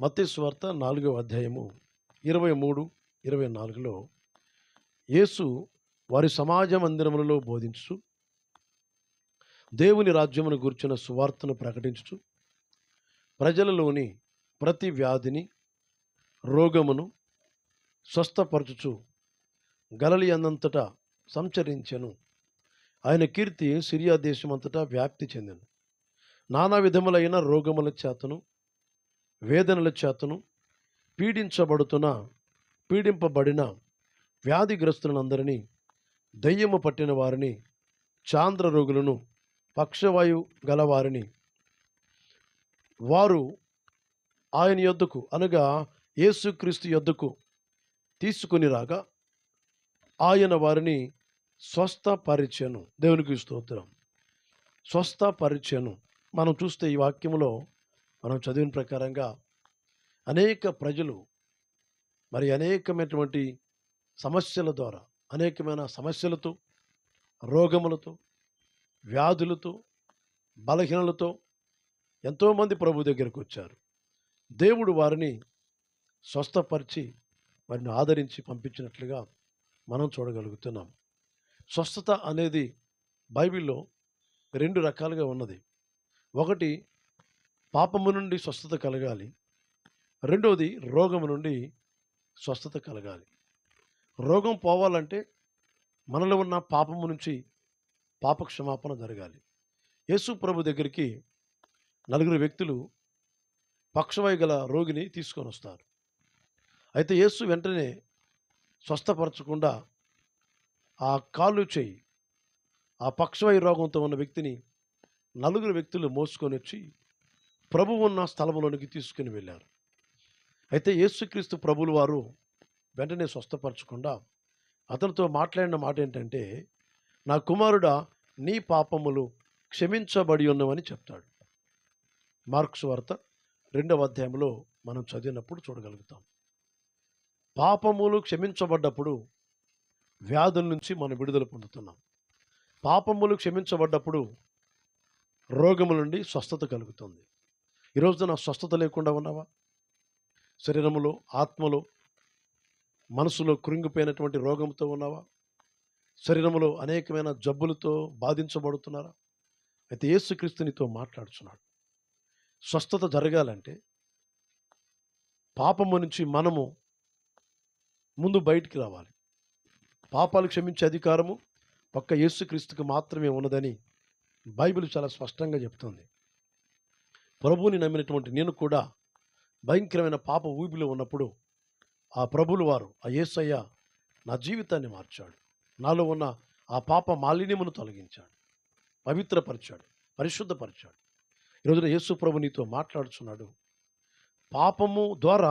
మత్స్వార్త నాలుగవ అధ్యాయము ఇరవై మూడు ఇరవై నాలుగులో యేసు వారి సమాజ మందిరములలో బోధించు దేవుని రాజ్యమును గూర్చిన సువార్తను ప్రకటించుచు ప్రజలలోని ప్రతి వ్యాధిని రోగమును స్వస్థపరచుచు గలలి అన్నంతటా సంచరించెను. ఆయన కీర్తి సిరియా దేశమంతటా వ్యాప్తి చెందను. నానా విధములైన రోగముల చేతను వేదనల చేతను పీడించబడుతున్న పీడింపబడిన వ్యాధిగ్రస్తులందరినీ దయ్యము పట్టిన వారిని చాంద్ర రోగులను పక్షవాయు గలవారిని వారు ఆయన యొద్దకు అనగా యేసుక్రీస్తు యొద్దకు తీసుకుని రాగా ఆయన వారిని స్వస్థపరిచెను. దేవునికి స్తోత్రం. స్వస్థపరిచెను. మనం చూస్తే ఈ వాక్యంలో మనం చదివిన ప్రకారంగా అనేక ప్రజలు మరి అనేకమైనటువంటి సమస్యల ద్వారా అనేకమైన సమస్యలతో రోగములతో వ్యాధులతో బలహీనలతో ఎంతోమంది ప్రభు దగ్గరకు వచ్చారు. దేవుడు వారిని స్వస్థపరిచి వారిని ఆదరించి పంపించినట్లుగా మనం చూడగలుగుతున్నాం. స్వస్థత అనేది బైబిల్లో రెండు రకాలుగా ఉన్నది. ఒకటి పాపము నుండి స్వస్థత కలగాలి. రెండవది రోగము నుండి స్వస్థత కలగాలి. రోగం పోవాలంటే మనలో ఉన్న పాపము నుంచి పాప క్షమాపణ జరగాలి. యేసు ప్రభు దగ్గరికి నలుగురు వ్యక్తులు పక్షవాయు గల రోగిని తీసుకొని వస్తారు. అయితే యేసు వెంటనే స్వస్థపరచకుండా ఆ కాళ్ళు చేయి ఆ పక్షవాయు రోగంతో ఉన్న వ్యక్తిని నలుగురు వ్యక్తులు మోసుకొని వచ్చి ప్రభువు ఉన్న స్థలంలోనికి తీసుకుని వెళ్ళారు. అయితే యేసుక్రీస్తు ప్రభులు వారు వెంటనే స్వస్థపరచకుండా అతనితో మాట్లాడిన మాట ఏంటంటే నా కుమారుడా నీ పాపములు క్షమించబడి ఉన్నవని చెప్తాడు. మార్క్స్ వార్త రెండవ అధ్యాయంలో మనం చదివినప్పుడు చూడగలుగుతాం. పాపములు క్షమించబడ్డప్పుడు వ్యాధుల నుంచి మనం విడుదల పొందుతున్నాం. పాపములు క్షమించబడ్డప్పుడు రోగముల నుండి స్వస్థత కలుగుతుంది. ఈరోజు నా స్వస్థత లేకుండా ఉన్నావా? శరీరములో ఆత్మలో మనసులో కృంగిపోయినటువంటి రోగంతో ఉన్నావా? శరీరంలో అనేకమైన జబ్బులతో బాధించబడుతున్నారా? అయితే ఏసుక్రీస్తునితో మాట్లాడుతున్నాడు మాట్లాడుచున్నాడు. స్వస్థత జరగాలంటే పాపము నుంచి మనము ముందు బయటికి రావాలి. పాపాలు క్షమించే అధికారము ఒక్క యేసుక్రీస్తుకు మాత్రమే ఉన్నదని బైబిల్ చాలా స్పష్టంగా చెప్తుంది. ప్రభువుని నమ్మినటువంటి నేను కూడా భయంకరమైన పాప ఊబిలో ఉన్నప్పుడు ఆ ప్రభులు వారు ఆ యేసయ్య నా జీవితాన్ని మార్చాడు. నాలో ఉన్న ఆ పాప మాలిన్యమును తొలగించాడు. పవిత్రపరిచాడు. పరిశుద్ధపరిచాడు. ఈరోజున యేసు ప్రభు నీతో మాట్లాడుచున్నాడు. పాపము ద్వారా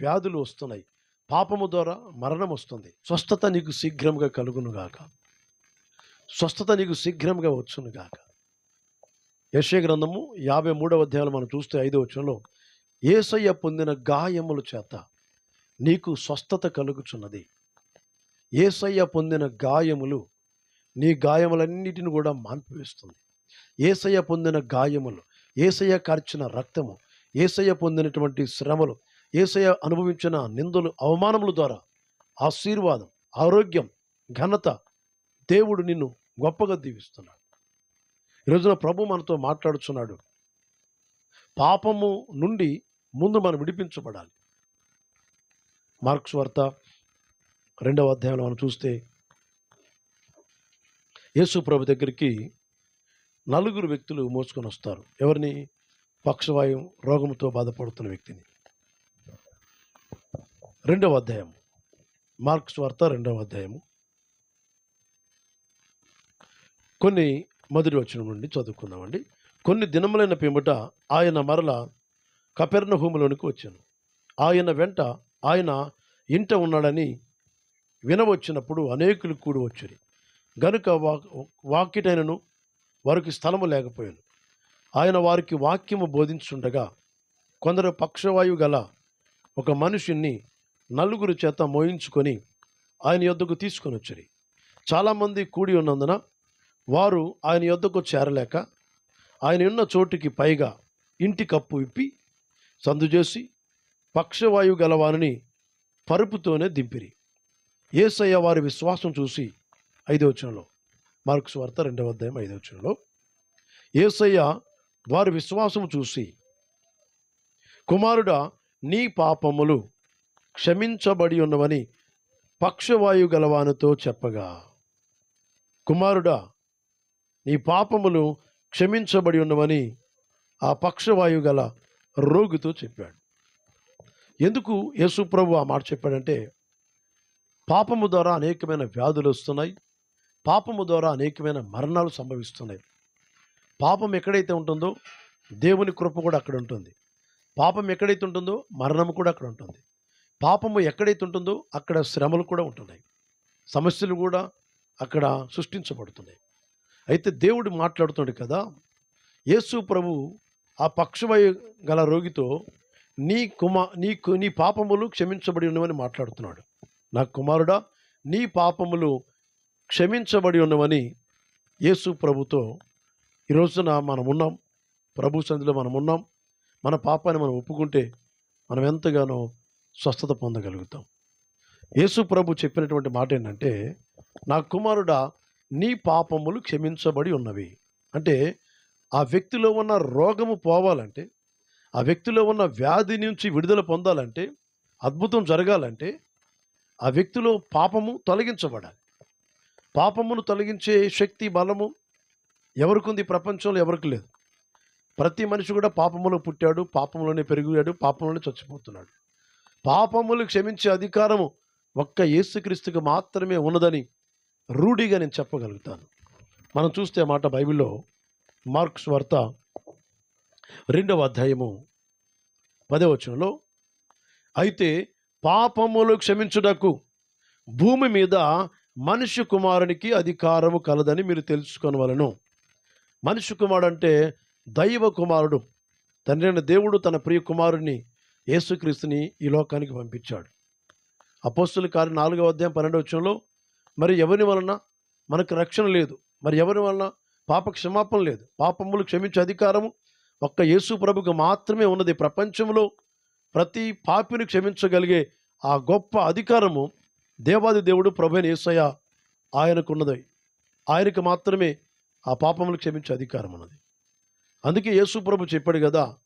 వ్యాధులు వస్తున్నాయి. పాపము ద్వారా మరణం వస్తుంది. స్వస్థత నీకు శీఘ్రంగా కలుగునుగాక. స్వస్థత నీకు శీఘ్రంగా వచ్చునుగాక. యశయ గ్రంథము యాభై మూడవ అధ్యాయంలో మనం చూస్తే ఐదో వచ్చంలో ఏసయ్య పొందిన గాయముల చేత నీకు స్వస్థత కలుగుచున్నది. ఏసయ్య పొందిన గాయములు నీ గాయములన్నిటిని కూడా మాన్పివేస్తుంది. ఏసయ్య పొందిన గాయములు ఏసయ్య కార్చిన రక్తము ఏసయ్య పొందినటువంటి శ్రమలు ఏసయ్య అనుభవించిన నిందలు అవమానముల ద్వారా ఆశీర్వాదం ఆరోగ్యం ఘనత దేవుడు నిన్ను గొప్పగా దీవిస్తున్నాడు. ఈరోజున ప్రభు మనతో మాట్లాడుచున్నాడు. పాపము నుండి ముందు మనం విడిపించబడాలి. మార్క్స్ వార్త రెండవ అధ్యాయంలో మనం చూస్తే యేసు ప్రభు దగ్గరికి నలుగురు వ్యక్తులు మోసుకొని వస్తారు. ఎవరిని? పక్షవాయు రోగంతో బాధపడుతున్న వ్యక్తిని. రెండవ అధ్యాయం. మార్క్స్ వార్త రెండవ అధ్యాయము. కొన్ని మొదటి వచ్చిన నుండి చదువుకుందామండి. కొన్ని దినములైన పిమ్మట ఆయన మరల కపెర్ణ హూములోనికి వచ్చాను. ఆయన వెంట ఆయన ఇంట ఉన్నాడని వినవచ్చినప్పుడు అనేకులు కూడి వచ్చారు. గనుక వా వాక్యటైనను వారికి స్థలము లేకపోయాను. ఆయన వారికి వాక్యము బోధించుండగా కొందరు పక్షవాయువు గల ఒక మనుషుణ్ణి నలుగురు చేత మోయించుకొని ఆయన యొద్దకు తీసుకొని వచ్చారు చాలామంది కూడి ఉన్నందున వారు ఆయన యొద్దకు చేరలేక ఆయన ఉన్న చోటుకి పైగా ఇంటి కప్పు విప్పి సందు చేసి పక్షవాయువు గలవానిని పరుపుతోనే దింపిరి. ఏసయ్య వారి విశ్వాసం చూసి ఐదవచనంలో మార్క్స్ వార్త రెండవ అధ్యాయం ఐదవచనంలో ఏసయ్య వారి విశ్వాసం చూసి కుమారుడా నీ పాపములు క్షమించబడి ఉన్నవని పక్షవాయు గలవానితో చెప్పగా కుమారుడా నీ పాపములు క్షమించబడి ఉన్నవని ఆ పక్షవాయు గల రోగితో చెప్పాడు. ఎందుకు యేసుప్రభు ఆ మాట చెప్పాడంటే పాపము ద్వారా అనేకమైన వ్యాధులు వస్తున్నాయి పాపము ద్వారా అనేకమైన మరణాలు సంభవిస్తున్నాయి. పాపం ఎక్కడైతే ఉంటుందో దేవుని కృప కూడా అక్కడ ఉంటుంది. పాపం ఎక్కడైతే ఉంటుందో మరణం కూడా అక్కడ ఉంటుంది. పాపము ఎక్కడైతే ఉంటుందో అక్కడ శ్రమలు కూడా ఉంటున్నాయి. సమస్యలు కూడా అక్కడ సృష్టించబడుతున్నాయి. అయితే దేవుడు మాట్లాడుతున్నాడు కదా యేసు ప్రభు ఆ పక్షవయ గల రోగితో నీ కుమా నీ కు- నీ పాపములు క్షమించబడి ఉన్నవని మాట్లాడుతున్నాడు. నా కుమారుడా నీ పాపములు క్షమించబడి ఉన్నవని యేసు ప్రభుతో ఈ రోజున మనం ఉన్నాం. ప్రభు సంధిలో మనం ఉన్నాం. మన పాపాన్ని మనం ఒప్పుకుంటే మనం ఎంతగానో స్వస్థత పొందగలుగుతాం. యేసు ప్రభు చెప్పినటువంటి మాట ఏంటంటే నా కుమారుడా నీ పాపములు క్షమించబడి ఉన్నవి. అంటే ఆ వ్యక్తిలో ఉన్న రోగము పోవాలంటే ఆ వ్యక్తిలో ఉన్న వ్యాధి నుంచి విడుదల పొందాలంటే అద్భుతం జరగాలంటే ఆ వ్యక్తిలో పాపము తొలగించబడాలి. పాపమును తొలగించే శక్తి బలము ఎవరికి ప్రపంచంలో ఎవరికి లేదు. ప్రతి మనిషి కూడా పాపములో పుట్టాడు పాపంలోనే పెరిగాడు పాపంలోనే చచ్చిపోతున్నాడు. పాపములు క్షమించే అధికారము ఒక్క యేసుక్రీస్తుకి మాత్రమే ఉన్నదని రూఢిగా నేను చెప్పగలుగుతాను. మనం చూస్తే మాట బైబిల్లో మార్క్స్ వార్త రెండవ అధ్యాయము పదవచనంలో అయితే పాపములు క్షమించుటకు భూమి మీద మనిషి కుమారునికి అధికారము కలదని మీరు తెలుసుకొనవలను. మనిషి కుమారుడు అంటే దైవ కుమారుడు. తండ్రైన దేవుడు తన ప్రియ కుమారుడిని యేసుక్రీస్తుని ఈ లోకానికి పంపించాడు. అపోస్తుల కార్య నాలుగవ అధ్యాయం పన్నెండవ వచ్చంలో మరి ఎవరి వలన? మనకు రక్షణ లేదు. మరి ఎవరి వలన? పాప క్షమాపణ లేదు. పాపములు క్షమించే అధికారము ఒక్క యేసు ప్రభుకు మాత్రమే ఉన్నది. ప్రపంచంలో ప్రతి పాపిని క్షమించగలిగే ఆ గొప్ప అధికారము దేవాది దేవుడు ప్రభుని ఏసయ్య ఆయనకున్నది. ఆయనకు మాత్రమే ఆ పాపములు క్షమించే అధికారం ఉన్నది. అందుకే యేసు ప్రభు చెప్పాడు కదా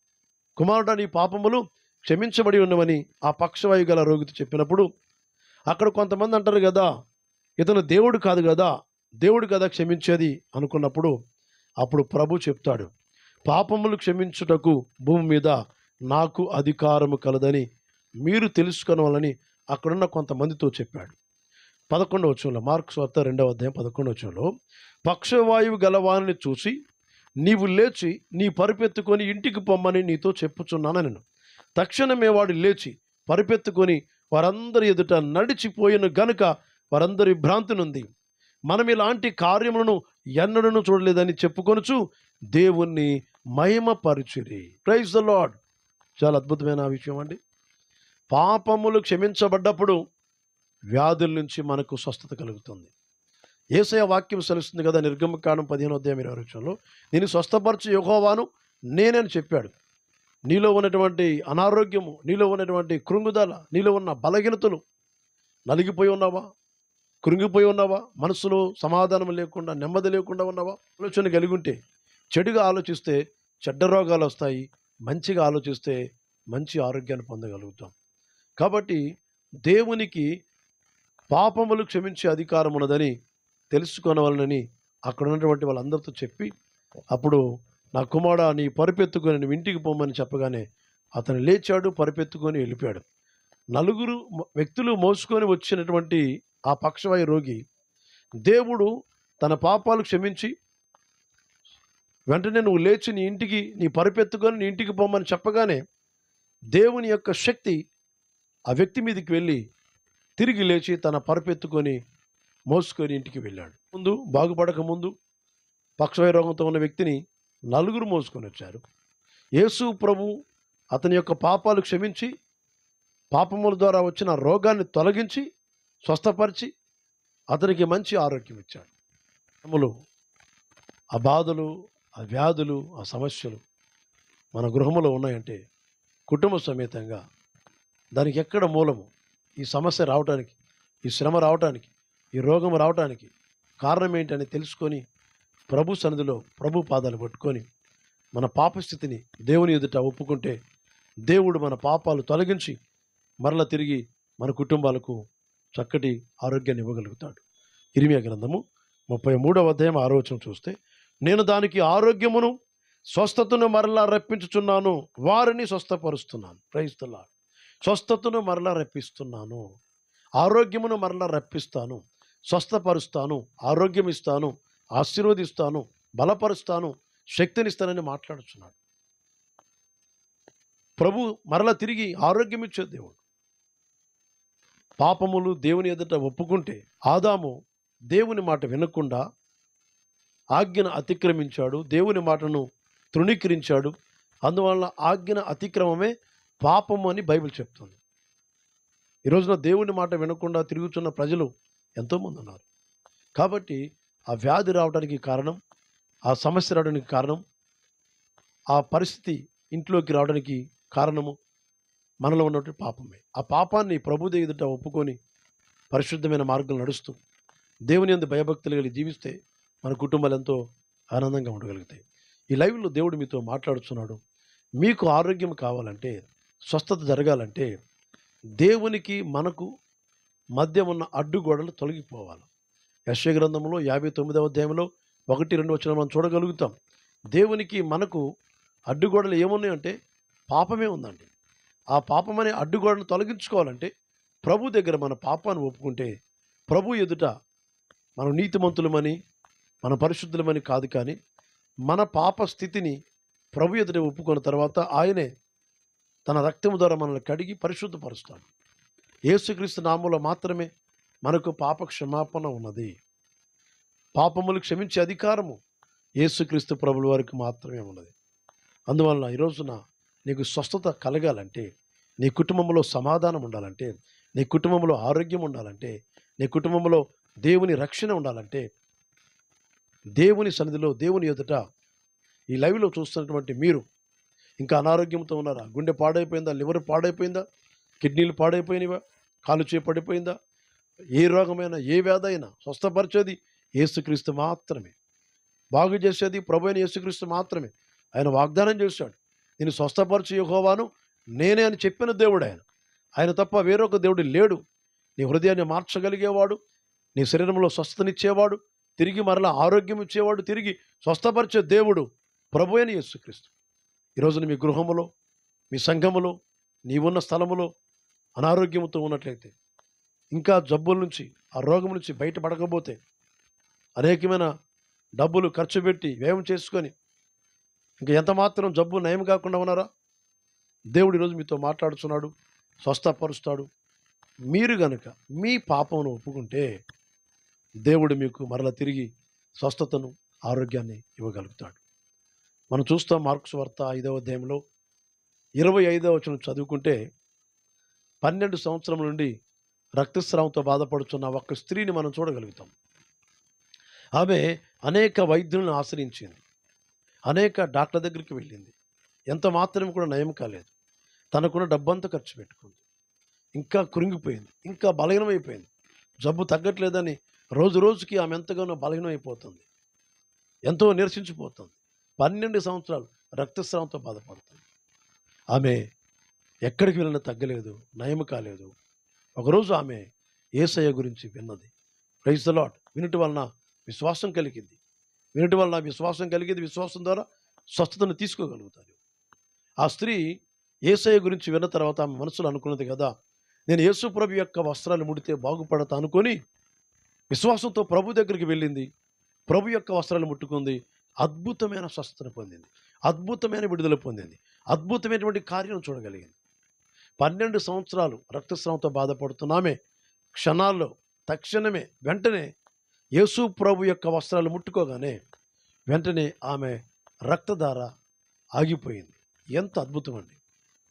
కుమారుడా నీ పాపములు క్షమించబడి ఉన్నవని ఆ పక్షవాయు గల రోగితో చెప్పినప్పుడు అక్కడ కొంతమంది అంటారు కదా ఇతను దేవుడు కాదు కదా దేవుడు కదా క్షమించేది అనుకున్నప్పుడు అప్పుడు ప్రభు చెప్తాడు పాపములు క్షమించుటకు భూమి మీద నాకు అధికారము కలదని మీరు తెలుసుకొనవాలని అక్కడున్న కొంతమందితో చెప్పాడు. పదకొండవ వచ్చంలో మార్క్స్ వార్త రెండవ అధ్యాయం పదకొండవ వచ్చంలో పక్షవాయువు గలవాని చూసి నీవు లేచి నీ పరిపెత్తుకొని ఇంటికి పొమ్మని నీతో చెప్పుచున్నాను నేను తక్షణమే వాడు లేచి పరిపెత్తుకొని వారందరి ఎదుట నడిచిపోయిన గనుక వారందరి భ్రాంతినుంది. మనం ఇలాంటి కార్యములను ఎన్నడను చూడలేదని చెప్పుకొనుచు దేవుణ్ణి మహిమపరుచురి ప్రైజ్ ద లాడ్ చాలా అద్భుతమైన విషయం అండి. పాపములు క్షమించబడ్డప్పుడు వ్యాధుల నుంచి మనకు స్వస్థత కలుగుతుంది. ఏసయ వాక్యం సెలుస్తుంది కదా నిర్గమకాండం పదిహేను అధ్యాయం ఇరవై వృక్షంలో నేను స్వస్థపరచు యెహోవాను నేనని చెప్పాడు. నీలో ఉన్నటువంటి అనారోగ్యము నీలో ఉన్నటువంటి కృంగుదల నీలో ఉన్న బలహీనతలు నలిగిపోయి ఉన్నావా? కృంగిపోయి ఉన్నావా? మనసులో సమాధానం లేకుండా నెమ్మది లేకుండా ఉన్నావా? ఆలోచన కలిగి ఉంటే చెడుగా ఆలోచిస్తే చెడ్డ రోగాలు వస్తాయి. మంచిగా ఆలోచిస్తే మంచి ఆరోగ్యాన్ని పొందగలుగుతాం. కాబట్టి దేవునికి పాపములు క్షమించే అధికారం ఉన్నదని తెలుసుకోనవలనని అక్కడ ఉన్నటువంటి వాళ్ళందరితో చెప్పి అప్పుడు నా కుమారుడ నీ పరుపెత్తుకొని నువ్వు ఇంటికి పోమని చెప్పగానే అతను లేచాడు పరుపెత్తుకొని వెళ్ళిపోయాడు. నలుగురు వ్యక్తులు మోసుకొని వచ్చినటువంటి ఆ పక్షవాయు రోగి దేవుడు తన పాపాలు క్షమించి వెంటనే నువ్వు లేచి నీ ఇంటికి నీ పరుపెత్తుకొని నీ ఇంటికి పోమని చెప్పగానే దేవుని యొక్క శక్తి ఆ వ్యక్తి మీదకి వెళ్ళి తిరిగి లేచి తన పరుపెత్తుకొని మోసుకొని ఇంటికి వెళ్ళాడు. ముందు బాగుపడక ముందు పక్షవాయు రోగంతో ఉన్న వ్యక్తిని నలుగురు మోసుకొని వచ్చారు. యేసు ప్రభు అతని యొక్క పాపాలు క్షమించి పాపముల ద్వారా వచ్చిన రోగాన్ని తొలగించి స్వస్థపరిచి అతనికి మంచి ఆరోగ్యం ఇచ్చాడు. తమ్ములు ఆ బాధలు ఆ వ్యాధులు ఆ సమస్యలు మన గృహంలో ఉన్నాయంటే కుటుంబ సమేతంగా దానికి ఎక్కడ మూలము? ఈ సమస్య రావటానికి ఈ శ్రమ రావటానికి ఈ రోగం రావటానికి కారణం ఏంటని తెలుసుకొని ప్రభు సన్నిధిలో ప్రభు పాదాలు పట్టుకొని మన పాపస్థితిని దేవుని ఎదుట ఒప్పుకుంటే దేవుడు మన పాపాలు తొలగించి మరల తిరిగి మన కుటుంబాలకు చక్కటి ఆరోగ్యాన్ని ఇవ్వగలుగుతాడు. ఇరిమియా గ్రంథము ముప్పై మూడవ అధ్యాయం ఆరోచన చూస్తే నేను దానికి ఆరోగ్యమును స్వస్థతను మరలా రప్పించుచున్నాను. వారిని స్వస్థపరుస్తున్నాను. ప్రయిస్తున్నా స్వస్థతను మరలా రప్పిస్తున్నాను. ఆరోగ్యమును మరలా రప్పిస్తాను. స్వస్థపరుస్తాను. ఆరోగ్యం ఇస్తాను. ఆశీర్వదిస్తాను. బలపరుస్తాను. శక్తినిస్తానని మాట్లాడుచున్నాడు. ప్రభు మరల తిరిగి ఆరోగ్యం ఇచ్చే దేవుడు. పాపములు దేవుని ఎదుట ఒప్పుకుంటే ఆదాము దేవుని మాట వినకుండా ఆజ్ఞను అతిక్రమించాడు దేవుని మాటను తృణీకరించాడు. అందువల్ల ఆజ్ఞన అతిక్రమమే పాపము అని బైబిల్ చెప్తుంది. ఈరోజున దేవుని మాట వినకుండా తిరుగుతున్న ప్రజలు ఎంతోమంది ఉన్నారు. కాబట్టి ఆ వ్యాధి రావడానికి కారణం ఆ సమస్య రావడానికి కారణం ఆ పరిస్థితి ఇంట్లోకి రావడానికి కారణము మనలో ఉన్నటువంటి పాపమే. ఆ పాపాన్ని ప్రభు ఎదుట ఒప్పుకొని పరిశుద్ధమైన మార్గం నడుస్తూ దేవుని అందు భయభక్తులు కలిగి జీవిస్తే మన కుటుంబాలు ఎంతో ఆనందంగా ఉండగలుగుతాయి ఈ లైవ్లో దేవుడు మీతో మాట్లాడుతున్నాడు. మీకు ఆరోగ్యం కావాలంటే స్వస్థత జరగాలంటే దేవునికి మనకు మధ్య ఉన్న అడ్డుగోడలు తొలగిపోవాలి. యశ్వ గ్రంథంలో యాభై తొమ్మిదవ అధ్యాయంలో ఒకటి రెండు వచ్చిన మనం చూడగలుగుతాం. దేవునికి మనకు అడ్డుగోడలు ఏమున్నాయంటే పాపమే ఉందండి. ఆ పాపం అనే అడ్డుగోడను తొలగించుకోవాలంటే ప్రభు దగ్గర మన పాపాన్ని ఒప్పుకుంటే ప్రభు ఎదుట మనం నీతిమంతులమని మన పరిశుద్ధులమని కాదు కానీ మన పాప స్థితిని ప్రభు ఎదుట ఒప్పుకున్న తర్వాత ఆయనే తన రక్తము ద్వారా మనల్ని కడిగి పరిశుద్ధపరుస్తాడు. యేసుక్రీస్తు నామంలో మాత్రమే మనకు పాప క్షమాపణ ఉన్నది. పాపములు క్షమించే అధికారము యేసుక్రీస్తు ప్రభుల వారికి మాత్రమే ఉన్నది. అందువల్ల ఈరోజున నీకు స్వస్థత కలగాలంటే నీ కుటుంబంలో సమాధానం ఉండాలంటే నీ కుటుంబంలో ఆరోగ్యం ఉండాలంటే నీ కుటుంబంలో దేవుని రక్షణ ఉండాలంటే దేవుని సన్నిధిలో దేవుని ఎదుట ఈ లైవ్లో చూస్తున్నటువంటి మీరు ఇంకా అనారోగ్యంతో ఉన్నారా? గుండె పాడైపోయిందా? లివర్ పాడైపోయిందా? కిడ్నీలు పాడైపోయినవా? కాలు చేపడిపోయిందా పడిపోయిందా? ఏ రోగమైనా ఏ వ్యాధి అయినా స్వస్థపరిచేది యేసుక్రీస్తు మాత్రమే. బాగు చేసేది ప్రభు అయిన యేసుక్రీస్తు మాత్రమే. ఆయన వాగ్దానం చేశాడు. నేను స్వస్థపరచు యహోవాను. నేనే అని చెప్పిన దేవుడు ఆయన ఆయన తప్ప వేరొక దేవుడు లేడు. నీ హృదయాన్ని మార్చగలిగేవాడు. నీ శరీరంలో స్వస్థతనిచ్చేవాడు. తిరిగి మరలా ఆరోగ్యం ఇచ్చేవాడు. తిరిగి స్వస్థపరిచే దేవుడు ప్రభు అని యేసుక్రీస్తు. ఈరోజున మీ గృహములో మీ సంఘములో నీవున్న స్థలములో అనారోగ్యంతో ఉన్నట్లయితే ఇంకా జబ్బుల నుంచి ఆ రోగం నుంచి బయటపడకపోతే అనేకమైన డబ్బులు ఖర్చు పెట్టి వ్యయం చేసుకొని ఇంకా ఎంత మాత్రం జబ్బు నయం కాకుండా ఉన్నారా? దేవుడు ఈరోజు మీతో మాట్లాడుతున్నాడు స్వస్థపరుస్తాడు. మీరు గనుక మీ పాపమును ఒప్పుకుంటే దేవుడు మీకు మరల తిరిగి స్వస్థతను ఆరోగ్యాన్ని ఇవ్వగలుగుతాడు. మనం చూస్తాం మార్క్స్ వార్త ఐదవ అధ్యాయంలో ఇరవై ఐదవ వచ్చిన చదువుకుంటే పన్నెండు సంవత్సరం నుండి రక్తస్రావంతో బాధపడుతున్న ఒక స్త్రీని మనం చూడగలుగుతాం. ఆమె అనేక వైద్యులను ఆశ్రయించింది. అనేక డాక్టర్ దగ్గరికి వెళ్ళింది. ఎంత మాత్రం కూడా నయం కాలేదు. తనకున్న డబ్బంతా ఖర్చు పెట్టుకుంది. ఇంకా కురింగిపోయింది ఇంకా బలహీనమైపోయింది. జబ్బు తగ్గట్లేదని రోజు రోజుకి ఆమె ఎంతగానో బలహీనమైపోతుంది. ఎంతో నిరసించిపోతుంది. పన్నెండు సంవత్సరాలు రక్తస్రావంతో బాధపడుతుంది. ఆమె ఎక్కడికి వెళ్ళినా తగ్గలేదు నయం కాలేదు. ఒకరోజు ఆమె ఏసయ్య గురించి విన్నది. ప్రైజ్ ద లాట్ వినటి వలన విశ్వాసం కలిగింది. వినటి వల్ల విశ్వాసం కలిగింది విశ్వాసం ద్వారా స్వస్థతను తీసుకోగలుగుతారు ఆ స్త్రీ ఏసయ్య గురించి విన్న తర్వాత ఆమె మనసులో అనుకున్నది కదా నేను యేసు ప్రభు యొక్క వస్త్రాలు ముడితే బాగుపడతా అనుకొని విశ్వాసంతో ప్రభు దగ్గరికి వెళ్ళింది. ప్రభు యొక్క వస్త్రాలు ముట్టుకుంది. అద్భుతమైన స్వస్థతను పొందింది. అద్భుతమైన విడుదల పొందింది. అద్భుతమైనటువంటి కార్యం చూడగలిగింది. పన్నెండు సంవత్సరాలు రక్తస్రావంతో బాధపడుతున్నామే క్షణాల్లో తక్షణమే వెంటనే యేసు ప్రభు యొక్క వస్త్రాలు ముట్టుకోగానే వెంటనే ఆమె రక్తధార ఆగిపోయింది. ఎంత అద్భుతం అండి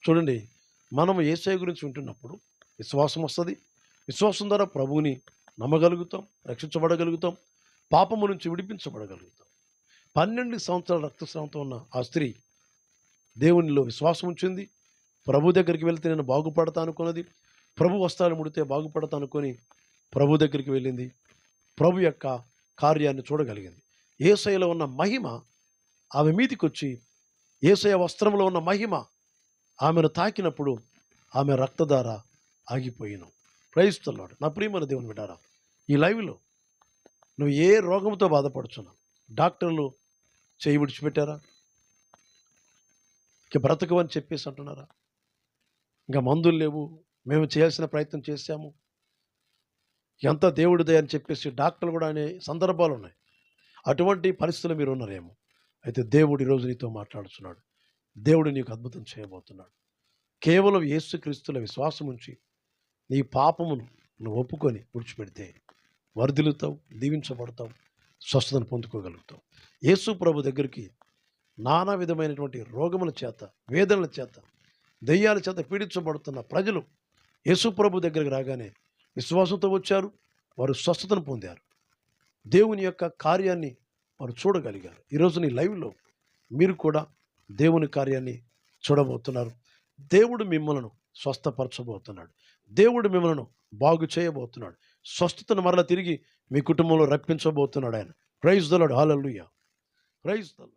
చూడండి మనం ఏసై గురించి వింటున్నప్పుడు విశ్వాసం వస్తుంది. విశ్వాసం ద్వారా ప్రభువుని నమ్మగలుగుతాం రక్షించబడగలుగుతాం పాపము నుంచి విడిపించబడగలుగుతాం. పన్నెండు సంవత్సరాల రక్తస్రావంతో ఉన్న ఆ స్త్రీ దేవునిలో విశ్వాసం ఉంచింది. ప్రభు దగ్గరికి వెళ్తే నేను బాగుపడతా అనుకున్నది. ప్రభు వస్త్రాలు ముడితే బాగుపడతా అనుకొని ప్రభు దగ్గరికి వెళ్ళింది. ప్రభు యొక్క కార్యాన్ని చూడగలిగింది. ఏసైలో ఉన్న మహిమ ఆమె మీదికి వచ్చి ఏసయ వస్త్రంలో ఉన్న మహిమ ఆమెను తాకినప్పుడు ఆమె రక్తధార ఆగిపోయినాం. ప్రయిస్తున్నాడు నా ప్రియమైన దేవుని విడారా ఈ లైవ్లో నువ్వు ఏ రోగంతో బాధపడుచున్నావు? డాక్టర్లు చేయి విడిచిపెట్టారా? ఇక బ్రతకవని చెప్పేసి అంటున్నారా? ఇంకా మందులు లేవు. మేము చేయాల్సిన ప్రయత్నం చేశాము. ఎంత దేవుడిదే అని చెప్పేసి డాక్టర్లు కూడా అనే సందర్భాలు ఉన్నాయి. అటువంటి పరిస్థితులు మీరు ఉన్నారేమో. అయితే దేవుడు ఈరోజు నీతో మాట్లాడుతున్నాడు. దేవుడు నీకు అద్భుతం చేయబోతున్నాడు. కేవలం యేసుక్రీస్తుల విశ్వాసం ఉంచి నీ పాపమును నువ్వు ఒప్పుకొని విడిచిపెడితే వర్ధిల్లుతావు దీవించబడతావు స్వస్థతను పొందుకోగలుగుతావు. యేసు ప్రభు దగ్గరికి నానా విధమైనటువంటి రోగముల చేత వేదనల చేత దెయ్యాల చేత పీడించబడుతున్న ప్రజలు యేసు ప్రభు దగ్గరికి రాగానే విశ్వాసంతో వచ్చారు. వారు స్వస్థతను పొందారు. దేవుని యొక్క కార్యాన్ని వారు చూడగలిగారు. ఈరోజు నీ లైవ్లో మీరు కూడా దేవుని కార్యాన్ని చూడబోతున్నారు. దేవుడు మిమ్మలను స్వస్థపరచబోతున్నాడు. దేవుడు మిమ్మలను బాగు చేయబోతున్నాడు. స్వస్థతను మరల తిరిగి మీ కుటుంబంలో రప్పించబోతున్నాడు ఆయన. Praise దలాడు హాలూయ praise దలాడు